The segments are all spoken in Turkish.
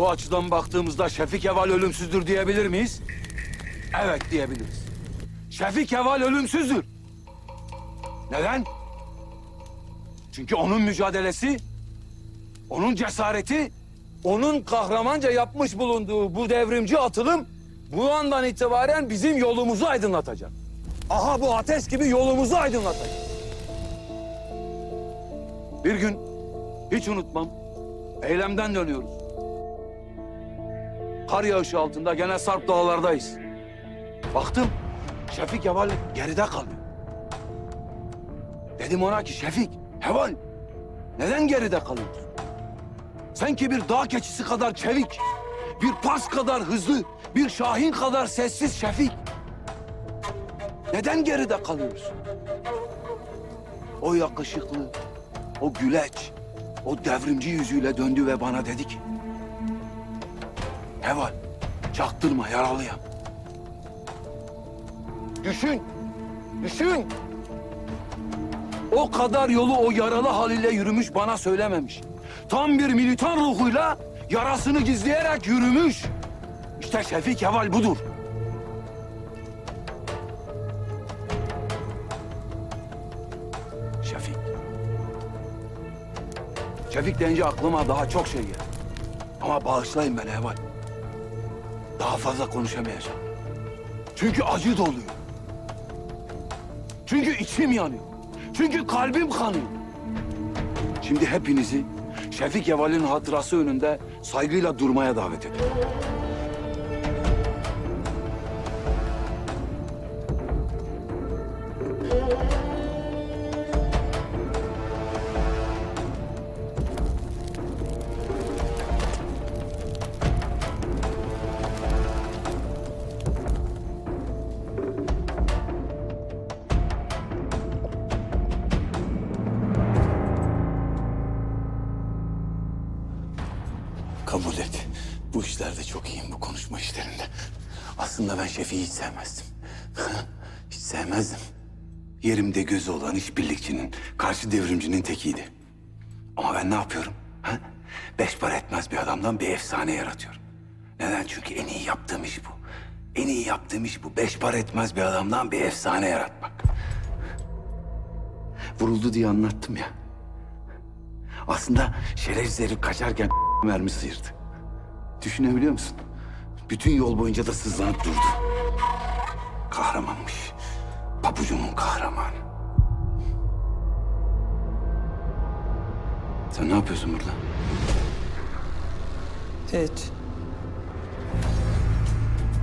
Bu açıdan baktığımızda Şefik Eval ölümsüzdür diyebilir miyiz? Evet diyebiliriz. Şefik Eval ölümsüzdür. Neden? Çünkü onun mücadelesi, onun cesareti, onun kahramanca yapmış bulunduğu bu devrimci atılım bu andan itibaren bizim yolumuzu aydınlatacak. Aha bu ateş gibi yolumuzu aydınlatacak. Bir gün hiç unutmam. Eylemden dönüyoruz. Kar yağışı altında gene Sarp dağlardayız. Baktım Şefik Heval geride kalıyor. Dedim ona ki Şefik, Heval neden geride kalıyorsun? Sen ki bir dağ keçisi kadar çevik, bir pas kadar hızlı, bir şahin kadar sessiz Şefik. Neden geride kalıyorsun? O yakışıklı, o güleç, o devrimci yüzüyle döndü ve bana dedi ki... Heval, çaktırma yaralıyım. Düşün, düşün. O kadar yolu o yaralı haliyle yürümüş bana söylememiş. Tam bir militan ruhuyla yarasını gizleyerek yürümüş. İşte Şefik Heval budur. Şefik. Şefik deyince aklıma daha çok şey geldi. Ama bağışlayın beni Heval. Daha fazla konuşamayacağım. Çünkü acı doluyor. Çünkü içim yanıyor. Çünkü kalbim kanıyor. Şimdi hepinizi Şefik Heval'in hatırası önünde saygıyla durmaya davet ediyorum. İşlerinde. Aslında ben Şefik'i hiç sevmezdim. hiç sevmezdim. Yerimde gözü olan işbirlikçinin, karşı devrimcinin tekiydi. Ama ben ne yapıyorum? Ha? Beş para etmez bir adamdan bir efsane yaratıyorum. Neden? Çünkü en iyi yaptığım iş bu. En iyi yaptığım iş bu. Beş para etmez bir adamdan bir efsane yaratmak. Vuruldu diye anlattım ya. Aslında şerefsiz herif kaçarken mermi sıyırdı. Düşünebiliyor musun? Bütün yol boyunca da sızlanıp durdu. Kahramanmış. Pabucumun kahramanı. Sen ne yapıyorsun burada? Hiç.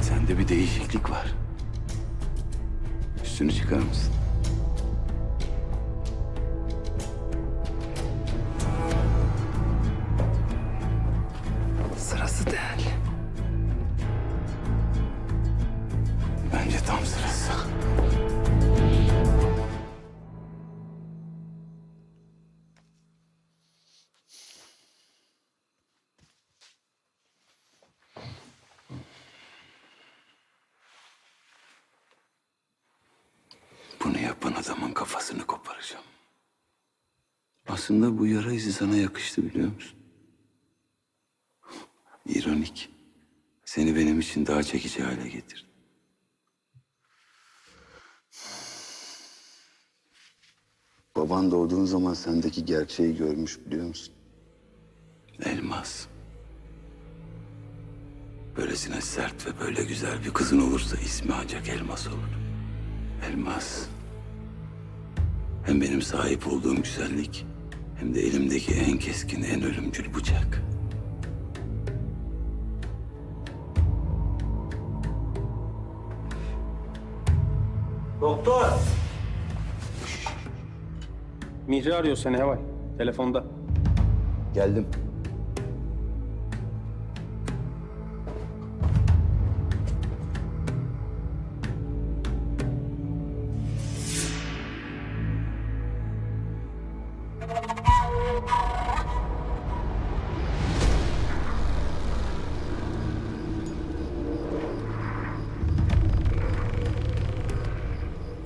Sende bir değişiklik var. Üstünü çıkar mısın? Bence tam sırası. Bunu yapan adamın kafasını koparacağım. Aslında bu yara izi sana yakıştı biliyor musun? İronik. Seni benim için daha çekici hale getirdi. Baban doğduğun zaman sendeki gerçeği görmüş biliyor musun? Elmas. Böylesine sert ve böyle güzel bir kızın olursa ismi ancak Elmas olur. Elmas. Hem benim sahip olduğum güzellik hem de elimdeki en keskin, en ölümcül bıçak. Doktor! Mihri arıyor seni Heval. Telefonda. Geldim.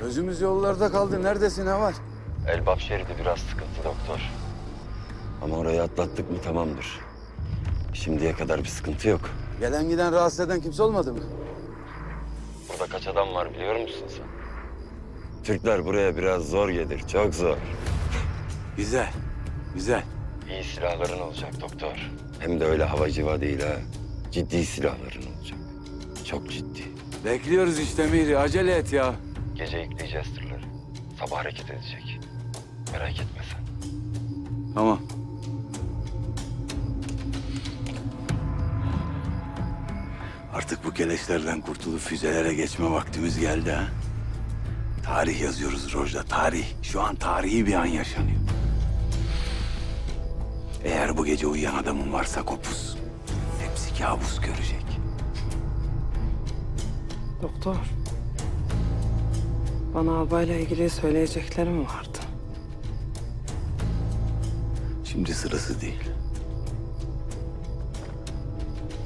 Gözümüz yollarda kaldı. Neredesin Haval? Elbap şeridi biraz sıkıntı doktor. Ama orayı atlattık mı tamamdır. Şimdiye kadar bir sıkıntı yok. Gelen giden rahatsız eden kimse olmadı mı? Burada kaç adam var biliyor musun sen? Türkler buraya biraz zor gelir, çok zor. Güzel, güzel. İyi silahların olacak doktor. Hem de öyle hava civa değil ha. Ciddi silahların olacak. Çok ciddi. Bekliyoruz işte Mihri, acele et ya. Gece yükleyeceğiz tırları. Sabah hareket edecek. Merak etme sen. Tamam. Artık bu keleşlerden kurtulup füzelere geçme vaktimiz geldi ha. Tarih yazıyoruz Rojda, tarih. Şu an tarihi bir an yaşanıyor. Eğer bu gece uyuyan adamın varsa kopuz. Hepsi kabus görecek. Doktor. Bana albayla ilgili söyleyeceklerim vardı. Şimdi sırası değil.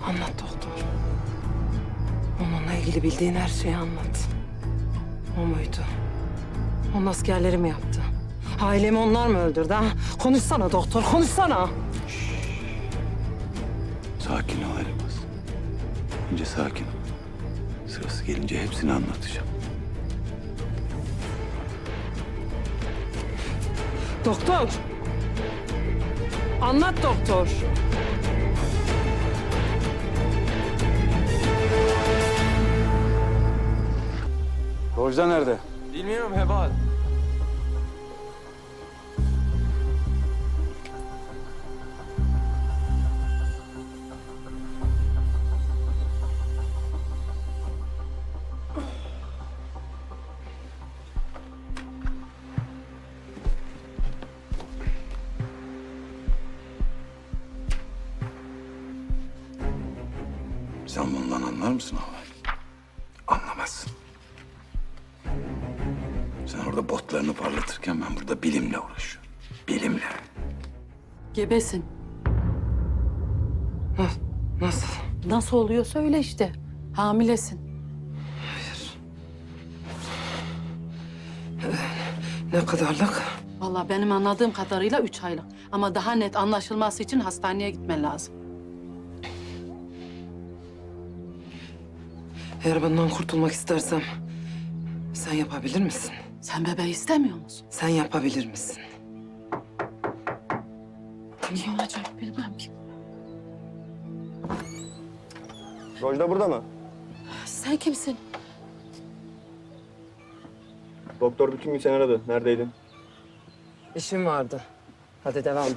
Anlat doktor. Onunla ilgili bildiğin her şeyi anlat. O muydu? Onun askerleri mi yaptı? Ailemi onlar mı öldürdü ha? Konuşsana doktor, konuşsana. Sakin ol Elmas. Önce sakin ol. Sırası gelince hepsini anlatacağım. Doktor. Anlat doktor. Rojda nerede? Bilmiyorum Heval. Sen bundan anlar mısın abi? Anlamazsın. Sen orada botlarını parlatırken ben burada bilimle uğraşıyorum. Bilimle. Gebesin. Nasıl? Nasıl oluyorsa öyle işte. Hamilesin. Ne kadarlık? Vallahi benim anladığım kadarıyla üç aylık. Ama daha net anlaşılması için hastaneye gitmen lazım. Eğer bundan kurtulmak istersem sen yapabilir misin? Sen bebeği istemiyor musun? Sen yapabilir misin? Kim olacak bilmem ki. Rojda burada mı? Sen kimsin? Doktor bütün gün seni aradı. Neredeydin? İşim vardı. Hadi devam et.